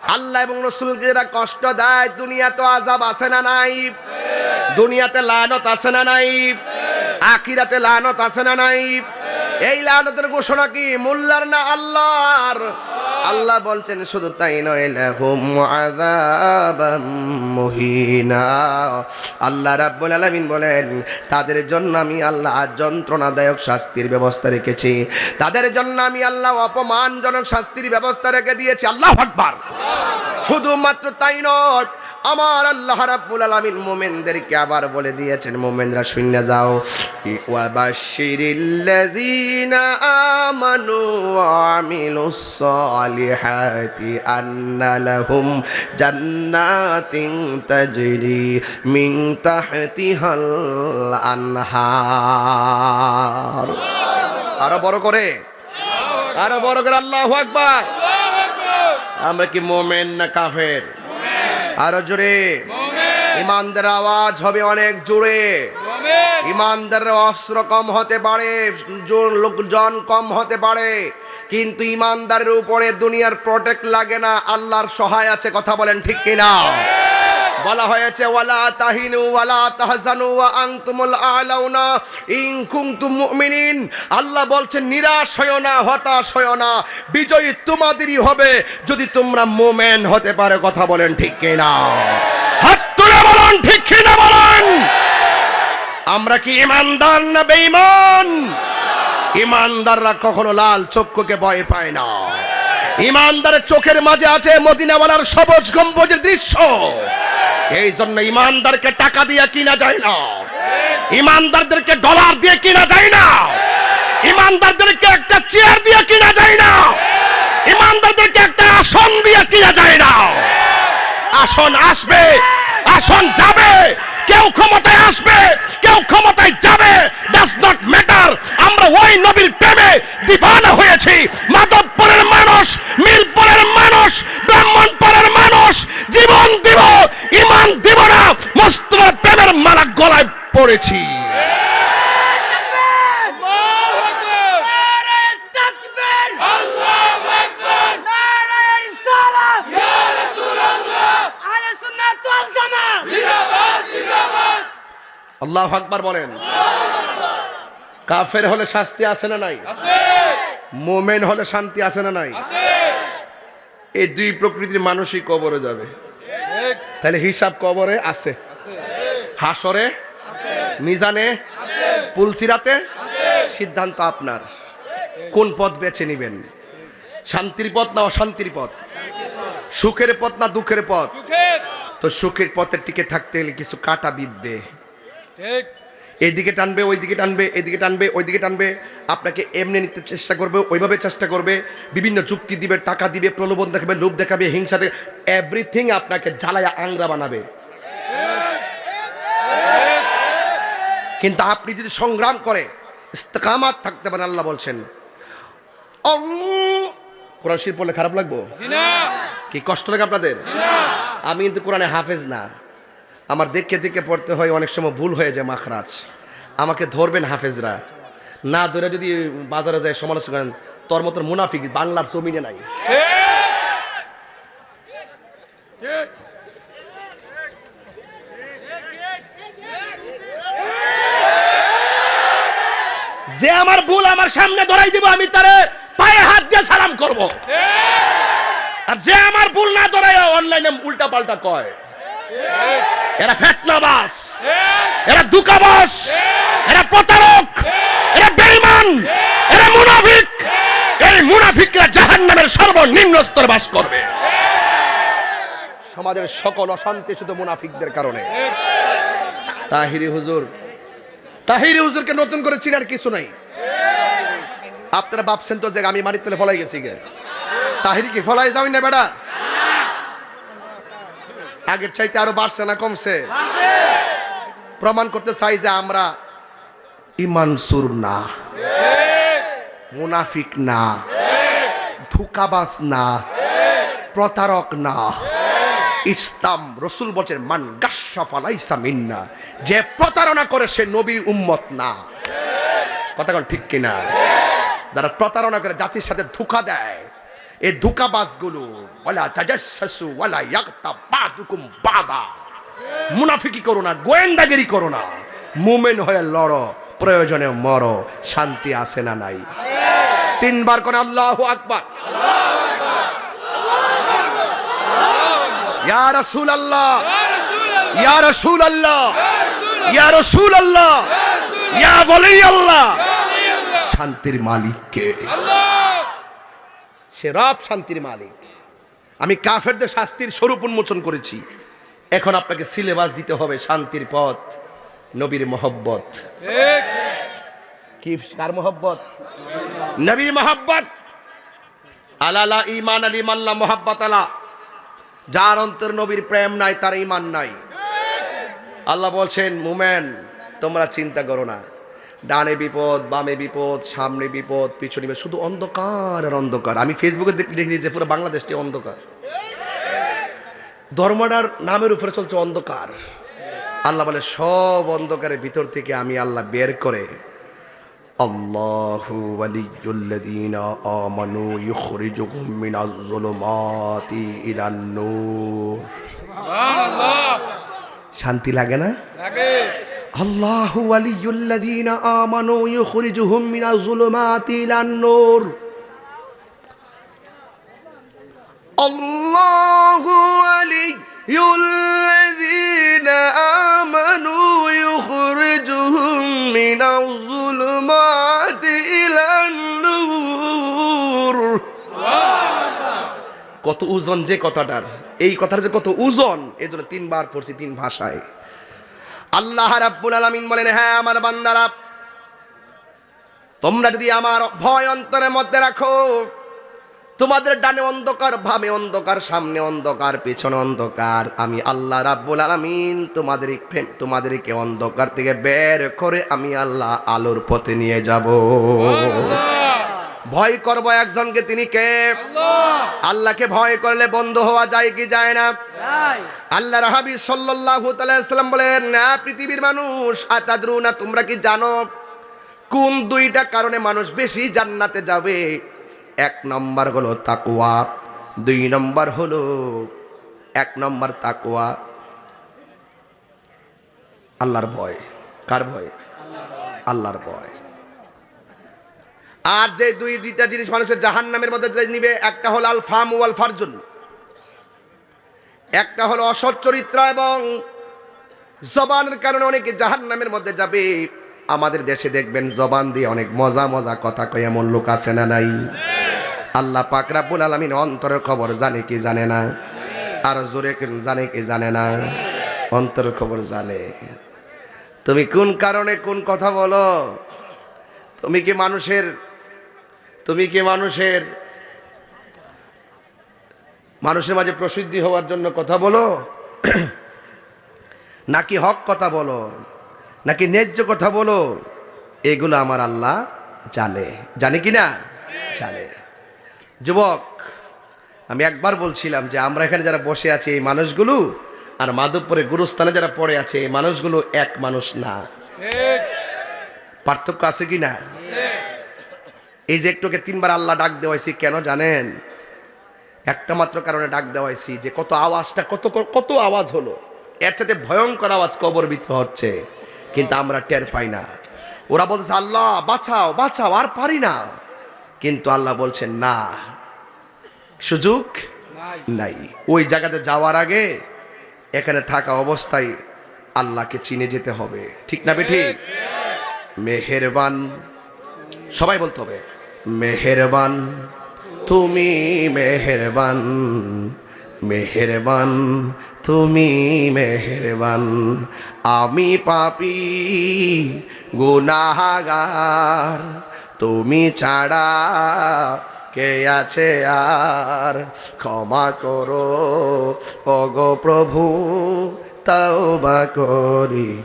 আল্লাহ এবং রসুলকে যারা কষ্ট দেয় দুনিয়া তো আজাব আছে না নাই? দুনিয়াতে লানত আছে না নাই? আকিরাতে লানত আছে না নাই? এই লানতের ঘোষণা কি, মোল্লার না আল্লাহর? আল্লাহ বলছেন, শুধু তাই নয় আল্লাহ রাব্বুল আলামিন বলেন, তাদের জন্য আমি আল্লাহ যন্ত্রণাদায়ক শাস্তির ব্যবস্থা রেখেছি। তাদের জন্য আমি আল্লাহ অপমানজনক শাস্তির ব্যবস্থা রেখে দিয়েছি। আল্লাহ শুধুমাত্র তাই নয় আমার আল্লাহ রাব্বুল আলামিন মোমেনদেরকে আবার বলে দিয়েছেন, মোমেনরা শূন্য যাও। ওয়া বাশিরিল্লাযিনা আমানু ওয়া আমিলুস সালিহাতি আন্না জান্নাতিন তাজরি মিন তাহতিহাল আনহার। আরও বড় করে। আরও বড় করে, আল্লাহু আকবার। আমরা কি মোমেন না কাফের? আরও জোরে। ইমানদের আওয়াজ হবে অনেক জোরে। ইমানদের অস্ত্র কম হতে পারে, জন- লোকজন কম হতে পারে, কিন্তু ইমানদারের উপরে দুনিয়ার প্রোটেক্ট লাগে না, আল্লাহর সহায় আছে, কথা বলেন ঠিক কিনা? বলা হয়েছে, ওয়ালা তাহিনু, ওয়ালা তাহজানু, ওয়া আনতুমুল আলাউনা, ইন কুনতুম মুমিনিন। আল্লাহ বলছেন, নিরাশ হয়ো না, হতাশ হয়ো না, বিজয়ী তোমাদেরই হবে যদি তোমরা মুমিন হতে পারে। কথা বলেন ঠিক কিনা? হাত তুলে বলেন, ঠিক কিনা বলেন? আমরা কি ইমানদার না বেঈমান? ইমানদাররা কখনো লাল চক্ষুকে ভয় পায় না। ইমানদারের চোখের মাঝে আছে মদিনাওয়ালার সবুজ গম্বুজের দৃশ্য। এই জন্য ইমানদারকে টাকা দিয়ে কিনা যায় না। ইমানদারদেরকে ডলার দিয়ে কিনা যায় না। ইমানদারদেরকে একটা চেয়ার দিয়ে কিনা যায় না। ইমানদারদেরকে একটা আসন দিয়ে কিনা যায় না। আসন আসবে, আসন যাবে। কেউ ক্ষমতায় আসবে, কেউ ক্ষমতায় যাবে ডাজ নট ম্যাটার আমরা ওই নবীর প্রেমে দিবানা হয়েছি। মাধবপুরের মানুষ, মিরপুরের মানুষ ব্রাহ্মণপুরের মানুষ, জীবন দিব ইমান দিব না। মস্তমের প্রেমের মালা গলায় পড়েছি। আল্লাহ আকবার বলেন। কাফের হলে শাস্তি আছে না নাই? মোমেন হলে শান্তি আছে না নাই? এই দুই প্রকৃতির মানুষই কবরে যাবে। তাহলে হিসাব কবরে আছে। হাসরে মিজানে পুলসিরাতে সিদ্ধান্ত আপনার। কোন পথ বেছে নেবেন? শান্তির পথ না অশান্তির পথ? সুখের পথ না দুঃখের পথ? তো সুখের পথের টিকে থাকতে গেলে কিছু কাটা বিঁধবে ঠিক। এইদিকে টানবে ওইদিকে টানবে এদিকে টানবে ওইদিকে টানবে। আপনাকে এমনি নিতে চেষ্টা করবে ওইভাবে চেষ্টা করবে। বিভিন্ন যুক্তি দিবে টাকা দিবে প্রলোভন দেখাবে লোভ দেখাবে হিংসা দেবে এভরিথিং আপনাকে জ্বালায়া আংরা বানাবে। কিন্তু আপনি যদি সংগ্রাম করে ইস্তেকামাত থাকতে পারেন আল্লাহ বলছেন কোরআন শির পড়লে খারাপ লাগবো? কি কষ্ট লাগে আপনাদের? আমি কিন্তু কোরআনে হাফেজ না। আমার দেখে দেখে পড়তে হয়, অনেক সময় ভুল হয়ে যায় মাখরাজ। আমাকে ধরবেন হাফেজরা। না ধরে যদি বাজারে যায় সমালোচনা করেন, তোর মতন মুনাফিক বাংলার জমিনে নাই। যে আমার ভুল আমার সামনে ধরাই দিব, আমি তারে পায়ে হাত দিয়ে সালাম করব। আর যে আমার ভুল না ধরাই অনলাইনে উল্টা পাল্টা কয়। এরা ফেতনাবাস। এরা দুকাবাস। এরা প্রতারক। এরা বেঈমান এরা মুনাফিক। এই মুনাফিকরা জাহান্নামের সর্বনিম্ন স্তরে বাস করবে। সমাজের সকল অশান্তি শুধু মুনাফিকদের কারণে। তাহিরি হুজুর। তাহিরি হুজুরকে নতুন করে চিনার কিছু নাই। আপনারা ভাবছেন তো যে আমি মাটির তলে ফলাই গেছি গে। তাহিরি কি ফলাই যাওই না বেটা আগের চাইতে আরও বাড়ছে না কমছে? প্রমাণ করতে চাই যে আমরা ইমানসুর না, মুনাফিক না, ধোকাবাজ না, প্রতারক না। ইসলাম রসুল বলছেন, মান গাসাফালাইসা মিন্না যে প্রতারণা করে সে নবীর উম্মত না। কথা ঠিক কিনা? যারা প্রতারণা করে জাতির সাথে ধোকা দেয় এই ধোকাবাজগুলো, ওয়ালা তাজাসসু ওয়ালা ইয়াগতাব বাদুকুম বাদা। মুনাফিকি করো না, গোয়েন্দাগিরি করো না। মুমেন হয়ে লড়ো, প্রয়োজনে মরো, শান্তি আসে না নাই। তিনবার করে আল্লাহু আকবার। ইয়া রাসূল আল্লাহ ইয়া রাসূল আল্লাহ ইয়া রাসূল আল্লাহ ইয়া ওলি আল্লাহ শান্তির মালিক কে সে রব শান্তির মালিক। আমি কাফেরদের শাস্তির স্বরূপ উন্মোচন করেছি। এখন আপনাকে সিলেবাস দিতে হবে শান্তির পথ নবীর মোহব্বত। কি কার মোহব্বত? নবীর মোহব্বত। আলালা ইমান আলী মাল্লা মোহাব্বত আলা। যার অন্তর নবীর প্রেম নাই তার ইমান নাই। আল্লাহ বলছেন মুমেন তোমরা চিন্তা করো না। ডানে বিপদ বামে বিপদ সামনে বিপদ পিছনে বিপদ শুধু অন্ধকার আর অন্ধকার। আমি ফেসবুকে দেখ- যে পুরো বাংলাদেশটি অন্ধকার। ধর্মটার নামের উপরে চলছে অন্ধকার। আল্লাহ বলে সব অন্ধকারের ভিতর থেকে আমি আল্লাহ বের করে আল্লাহু ওয়ালিয়ুল্লাযীনা আমানু ইখরিজুহুম মিনাজ যুলুমাতি ইলান নূর। শান্তি লাগে না? আল্লাহু আলিউল্লাযীনা আমানু ইউখরিজুহুম মিনাজ যুলুমাতি ইলান নূর। আল্লাহু আলিউল্লাযীনা কত ওজন যে কথাটার, এই কথার যে কত ওজন জন্য তিনবার পড়ছি তিন ভাষায়। আল্লাহ রাব্বুল আলামিন বলেন হ্যাঁ আমার বান্দারা, তোমরা যদি আমার ভয় অন্তরের মধ্যে রাখো, তোমাদের ডানে অন্ধকার ভাবে অন্ধকার, সামনে অন্ধকার, পেছনে অন্ধকার, আমি আল্লাহ রাব্বুল আলামিন তোমাদের তোমাদেরকে অন্ধকার থেকে বের করে আমি আল্লাহ আলোর পথে নিয়ে যাব। ভয় করব একজনকে তিনি কে? আল্লাহকে ভয় করলে বন্ধ হওয়া যায় কি যায় না? আল্লাহ রাহাবি সাল্লাল্লাহু তাআলা সাল্লাম বলেন না পৃথিবীর মানুষ আতাদরুনা তোমরা কি জানো? কোন দুইটা কারণে মানুষ বেশি জান্নাতে যাবে? এক নম্বর হলো তাকুয়া দুই নম্বর হলো এক নম্বর তাকুয়া আল্লাহর ভয়। কার ভয়। আল্লাহর ভয়। আর যে দুই দুইটা জিনিস মানুষের জাহান নামের মধ্যে নিবে, একটা হলো আল ফাম ওয়াল ফারজুন একটা হলো অসৎ চরিত্র এবং জবানের কারণে অনেকে জাহান নামের মধ্যে যাবে। আমাদের দেশে দেখবেন জবান দিয়ে অনেক মজা মজা কথা কয়, এমন লোক আছে না নাই? আল্লাহ পাক রাব্বুল আলামিন অন্তরের খবর জানে কি জানে না? আর জোরে জানে কি জানে না? অন্তরের খবর জানে। তুমি কোন কারণে কোন কথা বলো? তুমি কি মানুষের তুমি কি মানুষের মানুষের মাঝে প্রসিদ্ধি হওয়ার জন্য কথা বলো? নাকি হক কথা বলো? নাকি ন্যায্য কথা বলো? এগুলো আমার আল্লাহ জানে। জানে কি না? জানে। যুবক আমি একবার বলছিলাম যে আমরা এখানে যারা বসে আছি এই মানুষগুলো আর মাধবপুরে গুরুস্থানে যারা পড়ে আছে এই মানুষগুলো এক মানুষ না। পার্থক্য আছে কি না? এই যে একটুকে তিনবার আল্লাহ ডাক দেওয়াইছি কেন জানেন? একটা মাত্র কারণে ডাক দেওয়াইছি যে কত আওয়াজটা কত কত আওয়াজ হলো। এর সাথে ভয়ঙ্কর আওয়াজ কবর ভিতরে হচ্ছে কিন্তু আমরা টের পাই না। ওরা বলছে আল্লাহ বাঁচাও বাঁচাও আর পারি না। কিন্তু আল্লাহ বলছেন না সুযোগ নাই। ওই জায়গাতে যাওয়ার আগে এখানে থাকা অবস্থায় আল্লাহকে চিনে যেতে হবে। ঠিক না বেঠিক? মেহেরবান। সবাই বলতে হবে মেহেরবান, তুমি মেহেরবান মেহেরবান, তুমি মেহেরবান। আমি পাপি, গুনাহাগার, তুমি ছাড়া কে আছে আর? ক্ষমা করো, ওগো প্রভু তাও বা করি।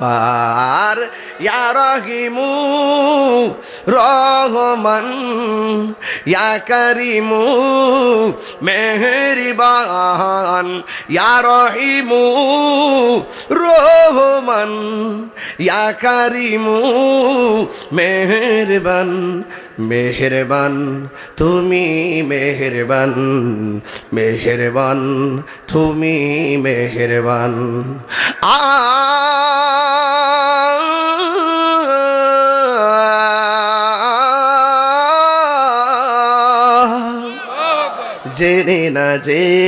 আকবার ইয়া রহিমু, রহমান, ইয়া করিমু, মেহরিবান। ইয়া রহিমু, রহমান, ইয়া করিমু, মেহরবান। মেহরবান, তুমি মেহরবান। মেহরবান, তুমি মেহরবান। আ জেনে না জেনে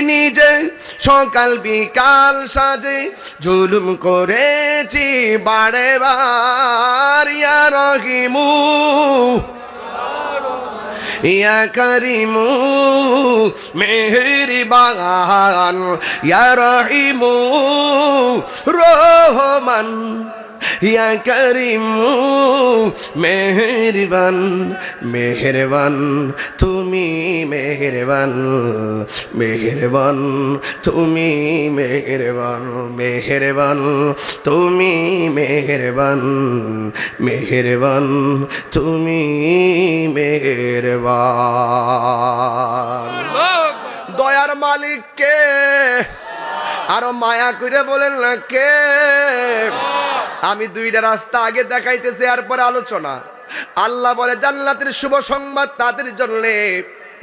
নিজে সকাল বিকাল সাজে জুলুম করেছি বারে বার। ইয়া রহিমু, ইয়া করিমু, মেহরিবান। ইয়া রহিমু, রহমান। ইয়া করিমু, মেহরবান মেহরবান, তুমি মেহরবান মেহরবান, তুমি মেহরবান মেহরবান, তুমি মেহরবান মেহরবান, তুমি মেহরবান। দয়ার মালিক কে আরও মায়া করে বলেন না কে? আমি দুইটা রাস্তা আগে দেখাইতেছি আর পরে আলোচনা। আল্লাহ বলে, জান্নাতের শুভ সংবাদ তাদের জন্য।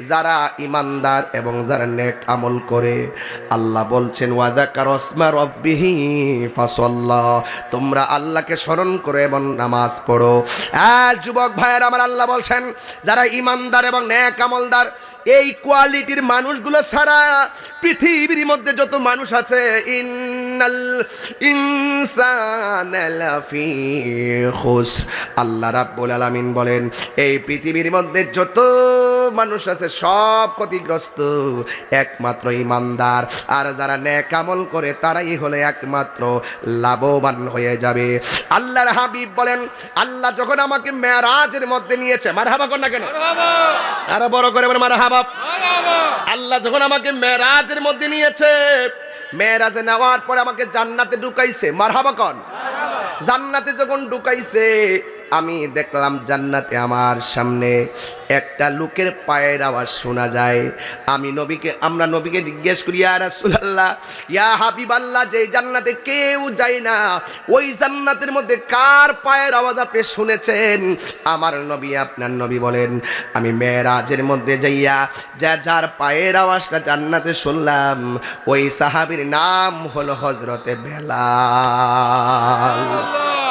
যারা ইমানদার এবং যারা নেক আমল করে, আল্লাহ বলছেন ওয়াদা কারসমা রব্বিহি ফাসল্লা। তোমরা আল্লাহকে স্মরণ করে এবং নামাজ পড়ো। আর যুবক ভাইয়ের, আমার আল্লাহ বলছেন, যারা ইমানদার এবং নেক আমলদার এই কোয়ালিটির মানুষগুলো ছাড়া পৃথিবীর মধ্যে যত মানুষ আছে ইন্নাল ইনসান আল্লাহ রাব্বুল আলামিন বলেন এই পৃথিবীর মধ্যে যত মানুষ আছে সব ক্ষতিগ্রস্ত একমাত্র ইমানদার। আর যারা নেক আমল করে তারাই হলে একমাত্র লাভবান হয়ে যাবে। আল্লাহর হাবিব বলেন আল্লাহ যখন আমাকে মেরাজের মধ্যে নিয়েছে মারহাবা কর না কেন? আরও বড় করে বলে মারহাবা আল্লাহ যখন আমাকে মেরাজের মধ্যে নিয়েছে মেরাজে নেওয়ার পরে আমাকে জান্নাতে ঢুকাইছে। মারহাবা কন। জান্নাতে যখন ঢুকাইছে আমি দেখলাম জান্নাতে আমার সামনে একটা লোকের পায়ের আওয়াজ শোনা যায়। আমি নবীকে আমরা নবীকে জিজ্ঞেস করি ইয়া রাসূলুল্লাহ ইয়া হাবিবাল্লাহ যে জান্নাতে কেউ যায় না ওই জান্নাতের মধ্যে কার পায়ের আওয়াজ আপনি শুনেছেন? আমার নবী আপনার নবী বলেন আমি মেয়েরাজের মধ্যে যাইয়া যা যার পায়ের আওয়াজটা জান্নাতে শুনলাম ওই সাহাবীর নাম হলো হজরতে বেলাল।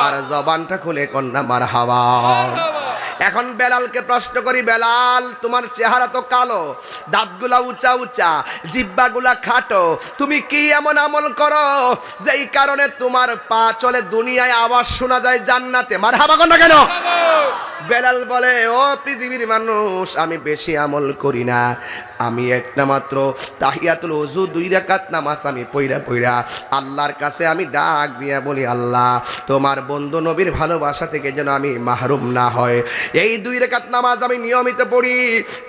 আর জবানটা খুলে কন্যা মার হাওয়া এখন বেলালকে প্রশ্ন করি, বেলাল, তোমার চেহারা তো কালো, দাঁতগুলা উঁচা উঁচা, জিব্বাগুলা খাটো, তুমি কি এমন আমল করো? যেই কারণে তোমার পা চলে দুনিয়ায়, আওয়াজ শোনা যায় জান্নাতে। মার হাবা না কেন? বেলাল বলে, ও পৃথিবীর মানুষ, আমি বেশি আমল করি না। আমি একটা মাত্র তাহিয়াতুল ওযু, দুই রাকাত নামাজ আমি পইরা পইরা আল্লাহর কাছে আমি ডাক দিয়া বলি, আল্লাহ, তোমার বন্ধু নবীর ভালোবাসা থেকে যেন আমি মাহরুম না হয়। এই দুই রাকাত নামাজ আমি নিয়মিত পড়ি।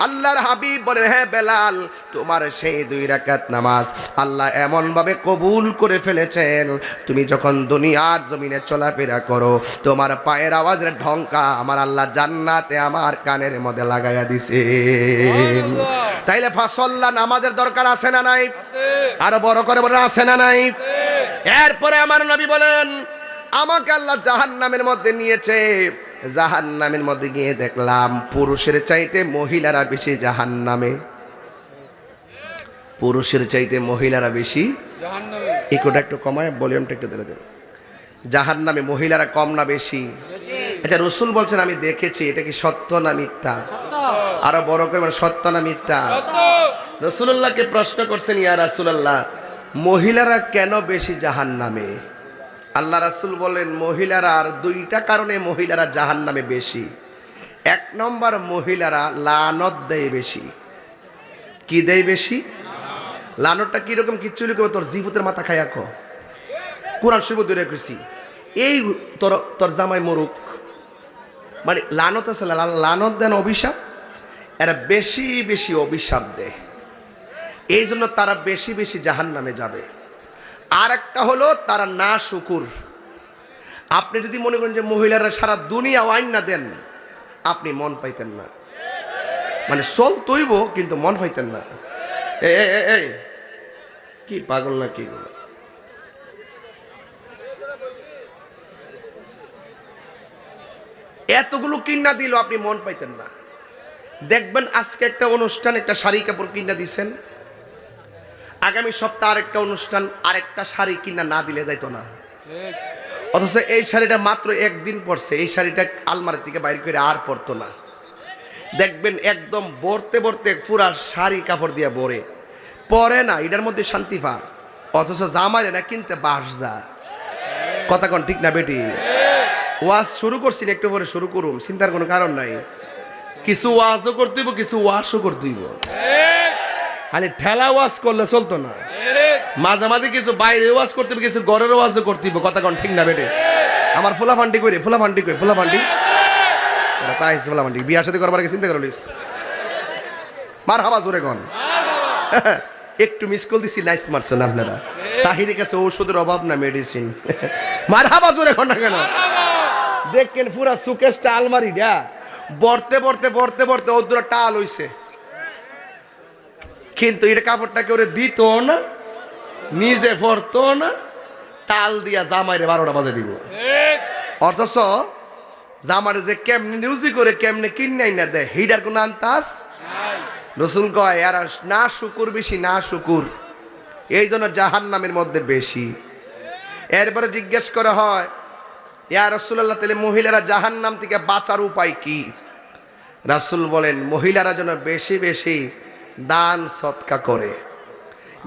আল্লাহর হাবিব বলে হ্যাঁ বেলাল, তোমার সেই দুই রাকাত নামাজ আল্লাহ এমনভাবে কবুল করে ফেলেছেন। তুমি যখন দুনিয়ার জমিনে চলাফেরা করো, তোমার পায়ের আওয়াজের ঢঙ্কা আমার আল্লাহ জান্নাতে আমার কানের মধ্যে লাগাইয়া দিছে। তাইলে ফাসল্লা নামাজের দরকার আছে না নাই? আরও বড় করে বলে আছে না নাই? এরপরে আমার নবী বলেন আমাকে আল্লাহ জাহান নামের মধ্যে নিয়েছে। জাহান নামের মধ্যে গিয়ে দেখলাম পুরুষের চাইতে মহিলারা বেশি জাহান নামে পুরুষের চাইতে মহিলারা বেশি ইকোটা একটু কমায় ভলিউমটা একটু ধরে দেন। জাহান নামে মহিলারা কম না বেশি? এটা রসুল বলছেন আমি দেখেছি এটা কি সত্য না মিথ্যা? আরও বড় করে সত্য না মিথ্যা? রসুল্লাহকে প্রশ্ন করছেন ইয়া রাসুলাল্লাহ মহিলারা কেন বেশি জাহান নামে আল্লাহ রাসুল বলেন মহিলারা আর দুইটা কারণে মহিলারা জাহান নামে বেশি। এক নম্বর মহিলারা লানত দেয় বেশি। কি দেয় বেশি? লানতটা কীরকম কিচ্ছু লিখবে তোর জিভুতের মাথা আঁকো কোরআন শিব দূরে এই তোর তোর জামাই মরুক। মানে লানত আছে লানত দেন অভিশাপ, এরা বেশি বেশি অভিশাপ দেয়। এই জন্য তারা বেশি বেশি জাহান নামে যাবে। আর একটা হলো তারা না শুকুর। আপনি যদি মনে করেন যে মহিলারা সারা দুনিয়া ওয়াইন না দেন, আপনি মন পাইতেন না। মানে চল তৈব, কিন্তু মন পাইতেন না। এ কি পাগল না কি এতগুলো কিনা দিল আপনি মন পাইতেন না। দেখবেন আজকে একটা অনুষ্ঠান, একটা শাড়ি কাপড় কিনা দিছেন। আগামী সপ্তাহ আরেকটা অনুষ্ঠান, আরেকটা শাড়ি কিনা না দিলে যাইতো না। অথচ এই শাড়িটা মাত্র একদিন পরছে, এই শাড়িটা আলমারি থেকে বাইর করে আর পরতো না। দেখবেন একদম বরতে বরতে পুরা শাড়ি কাপড় দিয়ে বরে পরে না, এটার মধ্যে শান্তি পা অথচ জামারে না কিনতে বাস যা কথা কোন ঠিক না বেটি? ওয়াজ শুরু করছি একটু পরে শুরু করুম, চিন্তার কোনো কারণ নাই। কিছু ওয়াজও করতে হইব কিছু ওয়াশও করতে হইব খালি ঠেলা ওয়াজ করলে চলতো না। মাঝে মাঝে কিছু বাইরে ওয়াজ করতে হবে, কিছু ঘরের ওয়াজও করতে হইব কথা কোন ঠিক না বেটে। আমার ফুলা ফান্ডি কই রে ফুলা ফান্ডি কই ফুলা ফান্ডি তাই ফুলা ফান্ডি বিয়া সাথে করবার আগে চিন্তা করলিস মার হাবা জোরে কন। একটু মিস কল দিছি নাইস মারছেন আপনারা। তাহিরের কাছে ঔষধের অভাব না মেডিসিন মার হাবা জোরে কন না কেন? দেখেন পুরা সুকেশটা আলমারি ডা বর্তে বর্তে বর্তে বর্তে ওর টাল হইছে। কিন্তু এটা কাপড়টা কেউ দিত না? নিজে পরতো না? টাল দিয়া জামাইরে বারোটা বাজে দিব। অথচ জামারে যে কেমনে নিউজি করে, কেমনে কিনাই না দেয় হিডার কোন আন্তাস রসুল কয় আর না শুকুর বেশি, না শুকুর। এই জন্য জাহান নামের মধ্যে বেশি। এরপরে জিজ্ঞেস করা হয় ইয়া রসুল্লাহ তাহলে মহিলারা জাহান নাম থেকে বাঁচার উপায় কি? রাসুল বলেন, মহিলারা যেন বেশি বেশি দান সৎকা করে।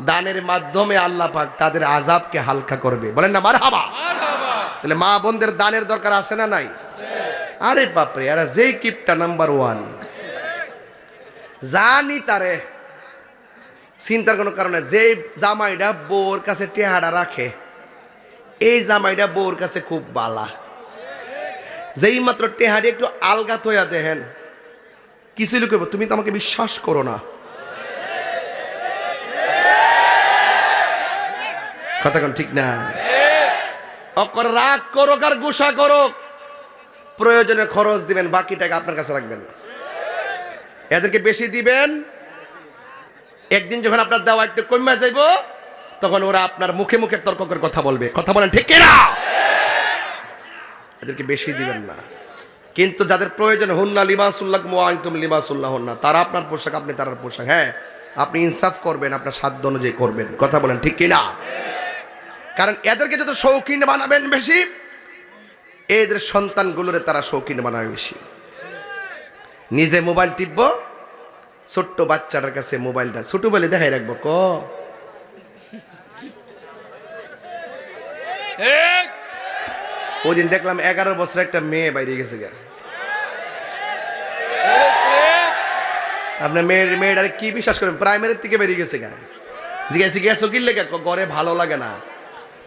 দানের মাধ্যমে আল্লাহ পাক তাদের আজাবকে হালকা করবে। বলেন না মার হাবা তাহলে মা বোনদের দানের দরকার আছে না নাই? আরে বাপরে, এরা যেই কিপটা নাম্বার ওয়ান। জানি তারে। চিন্তার কোনো কারণে যে জামাইটা বউর কাছে টেহারা রাখে এই জামাইটা বউর কাছে খুব বালা। যেই মাত্র টেহারি একটু আলগা তৈয়া দেখেন, কিছু লোক তুমি তো আমাকে বিশ্বাস করো না। কথা ঠিক না? অকর রাগ করুক আর গুসা করুক, প্রয়োজনে খরচ দিবেন, বাকি টাকা আপনার কাছে রাখবেন। এদেরকে বেশি দিবেন, একদিন যখন আপনার দেওয়া একটু কমে যাইব তখন ওরা আপনার মুখে মুখে তর্ক করে কথা বলবে। কথা বলেন ঠিক কিনা? এদেরকে বেশি দিবেন না। কিন্তু যাদের প্রয়োজন, হুন্না লিবাসুল্লাহ মোয়াইতুম লিবাসুল্লাহ হন্না। তারা আপনার পোশাক, আপনি তার পোশাক। হ্যাঁ আপনি ইনসাফ করবেন, আপনার সাধ্য অনুযায়ী করবেন। কথা বলেন ঠিক কিনা? কারণ এদেরকে যত শৌখিন বানাবেন বেশি, এদের সন্তানগুলোরে তারা শৌখিন বানাবে বেশি। নিজে মোবাইল টিপব, ছোট্ট বাচ্চাটার কাছে মোবাইলটা, ছোট বলে দেখাই রাখব, ক? ওই দিন দেখলাম এগারো বছর একটা মেয়ে বাইরে গেছে গা। আপনার মেয়ের মেয়েটারে কি বিশ্বাস করেন? প্রাইমারির থেকে বেরিয়ে গেছে গা। জিজ্ঞাসা গেছো কি লেগে ঘরে ভালো লাগে না।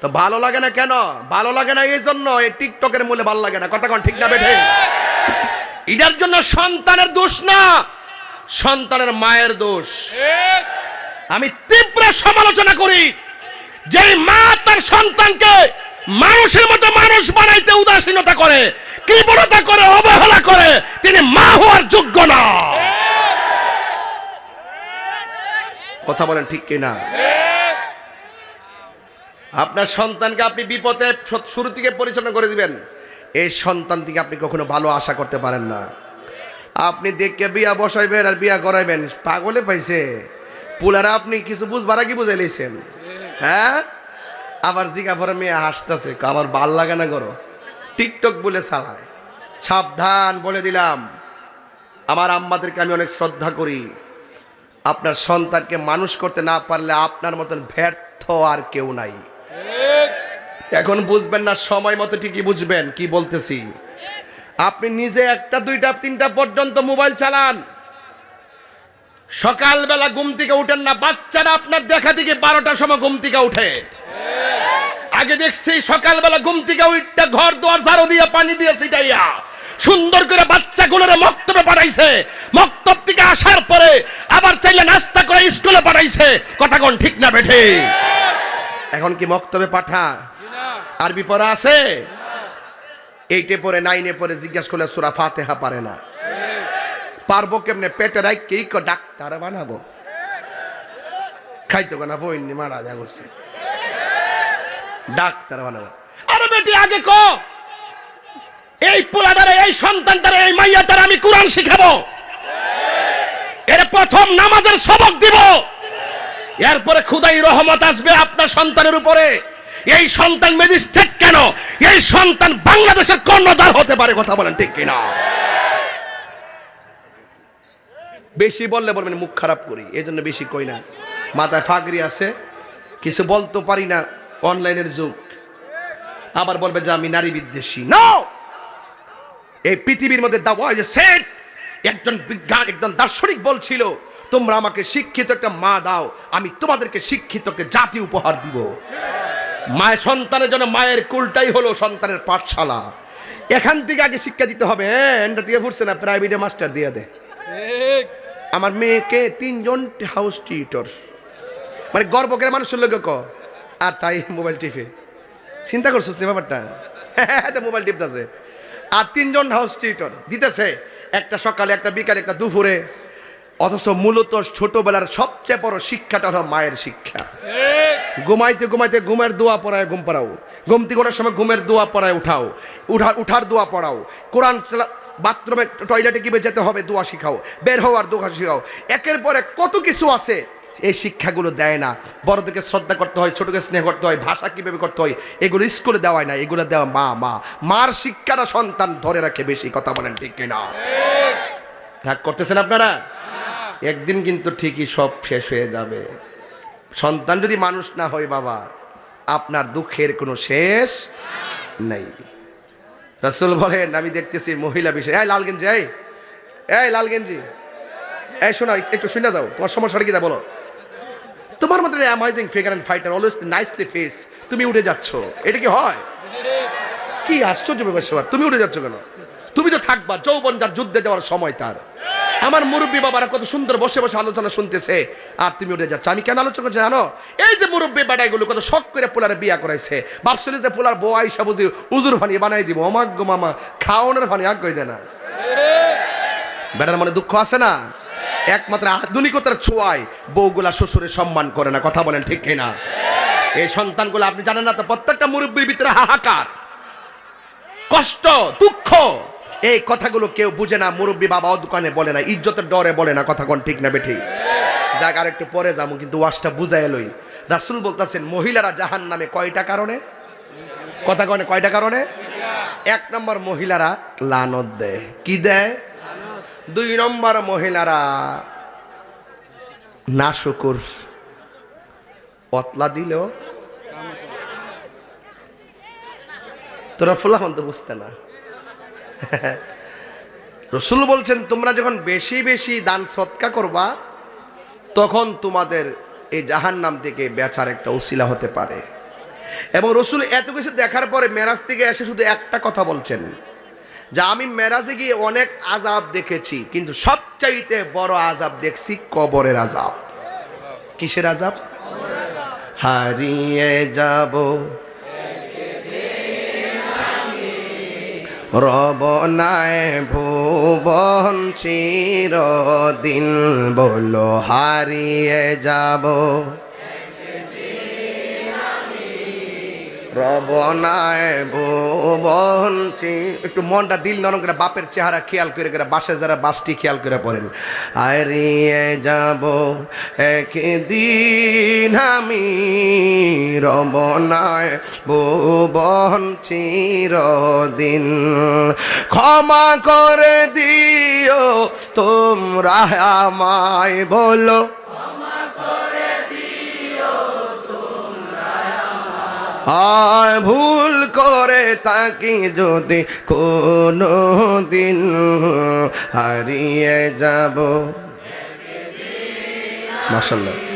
তো ভালো লাগে না কেন? ভালো লাগে না এই জন্য এই টিকটকের মূলে ভালো লাগে না। কথা কোন ঠিক না বেঠে? এটার জন্য সন্তানের দোষ না সন্তানের মায়ের দোষ। আমি তীব্র সমালোচনা করি। যে মা তার সন্তানকে মানুষের মতো মানুষ বানাইতে উদাসীনতা করে, কৃপণতা করে, অবহেলা করে, তিনি মা হওয়ার যোগ্য না। কথা বলেন ঠিক কিনা? আপনার সন্তানকে আপনি বিপদে শুরু থেকে পরিচালনা করে দিবেন। এই সন্তান থেকে আপনি কখনো ভালো আশা করতে পারেন না। আপনি দেখকে বিয়া বসাইবেন আর বিয়া করাইবেন, পাগলে পাইছে। পুলারা আপনি কিছু বুঝবার কি বুঝাই লাইছেন। হ্যাঁ? আবার জিগা পরে মেয়ে হাসতেছে আমার ভালো লাগে না করো টিকটক বলে চালায়। সাবধান বলে দিলাম। আমার আম্মাদেরকে আমি অনেক শ্রদ্ধা করি। আপনার সন্তানকে মানুষ করতে না পারলে আপনার মতন ব্যর্থ আর কেউ নাই। এখন বুঝবেন না, সময় মতো ঠিকই বুঝবেন, কি বলতেছি। আপনি নিজে একটা, দুইটা, তিনটা পর্যন্ত মোবাইল চালান। সকালবেলা ঘুম থেকে উঠেন না, বাচ্চারা আপনার দেখা দিকে বারোটার সময় ঘুম থেকে উঠে। আগে দেখছি সকালবেলা ঘুম থেকে উঠটা ঘর দুয়ার ঝাড়ু দিয়ে পানি দিয়ে ছিটাইয়া সুন্দর করে বাচ্চাগুলোরে মক্তবে পাঠাইছে। মক্তব থেকে আসার পরে আবার চাইলে নাস্তা করে স্কুলে পাঠাইছে। কথা কোন ঠিক না বেঠে? এখন কি মক্তবে পাঠা? আরবি পড়া আছে? এইটে পরে নাইনে পরে জিজ্ঞাসা করলে সুরা ফাতেহা পারে না। পারব কেমনে? পেটে রাখ কি ডাক্তার বানাবো। খাইতো না, বইনি, মারা যা করছে ডাক্তার বানাবো। আরে বেটি, আগে ক। এই পোলাদারে এই সন্তানটারে এই মাইয়াটারে আমি কোরআন শিখাবো। এর প্রথম নামাজের সবক দিব। এরপরে খুদাই রহমত আসবে আপনার সন্তানের উপরে। এই সন্তান ম্যাজিস্ট্রেট কেন? এই সন্তান বাংলাদেশের কর্ণধার হতে পারে, কথা বলেন ঠিক কিনা? বেশি বললে বলবেন মুখ খারাপ করি এই জন্য বেশি কই না। মাথায় ফাগরি আছে, কিছু বলতে পারি না, অনলাইনের যুগ। আবার বলবে যে আমি নারী বিদ্বেষী। নো এই পৃথিবীর মধ্যে দা সেট। একজন বিজ্ঞান, একজন দার্শনিক বলছিল, তোমরা আমাকে শিক্ষিত একটা মা দাও, আমি তোমাদেরকে শিক্ষিতকে জাতি উপহার দিব। মায়ের সন্তানের জন্য মায়ের কুলটাই হলো সন্তানের পাঠশালা। এখান থেকে আগে শিক্ষা দিতে হবে। হ্যাঁ এটা দিয়ে ফুটছে না, প্রাইভেটে মাস্টার দিয়ে দে। আমার মেয়েকে তিনজন হাউস টিউটর মানে গর্ব করে মানুষের লোক ক আর তাই মোবাইল টিপে। চিন্তা করছিস নি ব্যাপারটা? হ্যাঁ মোবাইল টিপতেছে। আর তিনজন হাউস টিউটর দিতেছে একটা সকালে একটা বিকালে একটা দুপুরে। অথচ মূলত ছোটবেলার সবচেয়ে বড় শিক্ষাটা হলো মায়ের শিক্ষা। ঘুমাইতে ঘুমাইতে ঘুমের দোয়া পড়ায় ঘুম পড়াও। ঘুমতি করার সময় ঘুমের দোয়া পড়ায় উঠাও। উঠা উঠার দোয়া পড়াও। কোরআন বাথরুমে টয়লেটে কীভাবে যেতে হবে, দোয়া শিখাও, বের হওয়ার দোয়া শিখাও। একের পরে কত কিছু আছে, এই শিক্ষাগুলো দেয় না। বড়দেরকে শ্রদ্ধা করতে হয় ছোটকে স্নেহ করতে হয়, ভাষা কীভাবে করতে হয়, এগুলো স্কুলে দেওয়ায় না, এগুলো দেওয়া মা মা। মার শিক্ষাটা সন্তান ধরে রাখে বেশি, কথা বলেন ঠিক কিনা? রাগ করতেছেন আপনারা? একদিন কিন্তু ঠিকই সব শেষ হয়ে যাবে। সন্তান যদি মানুষ না হয় বাবা, আপনার দুঃখের কোনো শেষ নেই। রসুল বলেন, আমি দেখতেছি মহিলা বিষয়। এই লাল গেঞ্জি, এই। এই লাল গেঞ্জি। এই শোনা একটু শুনে যাও, তোমার সমস্যাটা কি তা বলো। তোমার মধ্যে amazing figure and fighter always nicely face তুমি উঠে যাচ্ছ। এটা কি হয়? কি আশ্চর্য ব্যাপার তুমি উঠে যাচ্ছ কেন? তুমি তো থাকবা, যৌবন যার যুদ্ধে যাওয়ার সময় তার। আমার মুরব্বী বাবারা কত সুন্দর বসে বসে আলোচনা শুনতেছে। আর তুমি উঠে যাচ্ছ। আমি কেন আলোচনা করছি জানো? এই যে মুরব্বী বেটাইগুলো কত শখ করে পোলারে বিয়া করাইছে। ভাবছিল যে পোলার বউ আইসা বুঝি উজুর ফানি বানাই দিব। অমাগ্য মামা, খাওয়ানোর ফানি আগ কই দেয় না। বেটার মনে দুঃখ আছে না? একমাত্র আধুনিকতার ছোঁয়ায় বউগুলা শ্বশুরের সম্মান করে না। কথা বলেন ঠিক কিনা? এই সন্তানগুলো, আপনি জানেন না তো, প্রত্যেকটা মুরব্বীর ভিতরে হাহাকার, কষ্ট, দুঃখ এই কথাগুলো কেউ বুঝে না, মুরব্বী বাবা দোকানে বলে না, ইজ্জতের ডরে বলে না, কথা কোন ঠিক না বেঠি যাক আর একটু পরে যাব, কিন্তু ওয়াজটা বুঝাই এলোই রাসুল বলতেছেন, মহিলারা জাহান নামে কয়টা কারণে? কথা কনে, কয়টা কারণে? এক নম্বর মহিলারা লানত দেয়। কি দেয়? দুই নম্বর মহিলারা না শুকুর পতলা দিলেও তোরা ফুলাহন তো বুঝতে না। রসুল বলছেন, তোমরা যখন বেশি বেশি দান সৎকা করবা, তখন তোমাদের এই জাহান নাম থেকে বেচার একটা উসিলা হতে পারে। এবং রসুল এত কিছু দেখার পরে মেরাজ থেকে এসে শুধু একটা কথা বলছেন, যে আমি মেরাজে গিয়ে অনেক আজাব দেখেছি, কিন্তু সবচাইতে বড় আজাব দেখছি কবরের আজাব কিসের আজাব হারিয়ে যাব রবনায় ভুবন চিরদিন বলো হারিয়ে যাব। রবনায় একটু মনটা দিল নরম করে বাপের চেহারা খেয়াল করে করে বাসে যারা বাসটি খেয়াল করে পড়েন। হারিয়ে যাব একদিন আমি রবনায় ভুবন চিরদিন। ক্ষমা করে দিও তোমরা আমায় বলো। আয় ভুল করে তাকে যদি কোনো দিন হারিয়ে যাব। মাসাল্লাহ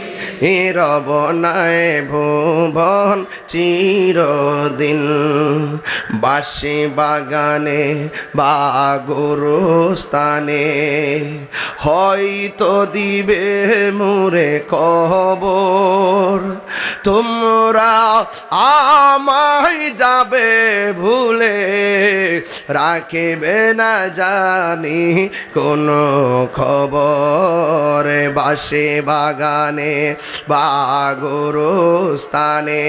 রব নাই ভুবন চিরদিন। বাসি বাগানে বা স্থানে হয়তো দিবে মুরে কবর। তোমরা আমায় যাবে ভুলে রাখিবে না জানি, কোনো খবর বাসে বাগানে বা স্থানে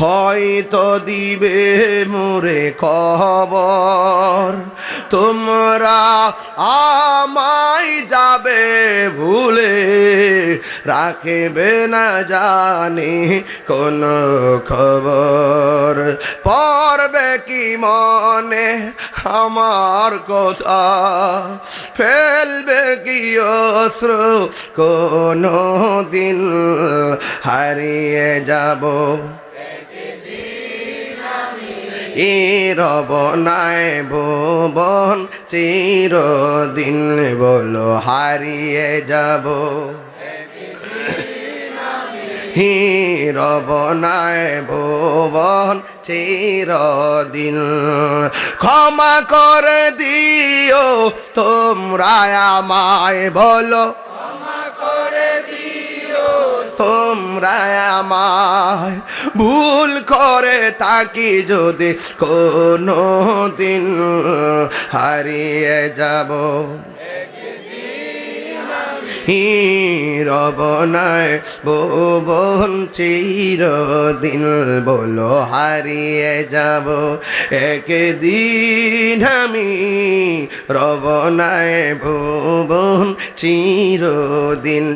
হয়তো দিবে মোরে খবর, তোমরা আমায় যাবে ভুলে। রাখবে না জানি, কোন খবর, পড়বে কি মনে? আমার কথা ফেলবে কি অস্ত্র কোনো দিন হারিয়ে যাব। রব নাই ভুবন, চিরদিন বলো হারিয়ে যাব। হি রব নাই ভুবন চিরদিন। ক্ষমা করে দিও, তোমরা আমায় বলো। তোমরা আমায় ভুল করে তাকি যদি কোনো দিন হারিয়ে যাব। রব নাই চির চিরদিন বলো হারিয়ে যাব। একদিন আমি রব নাই ভুবন চিরদিন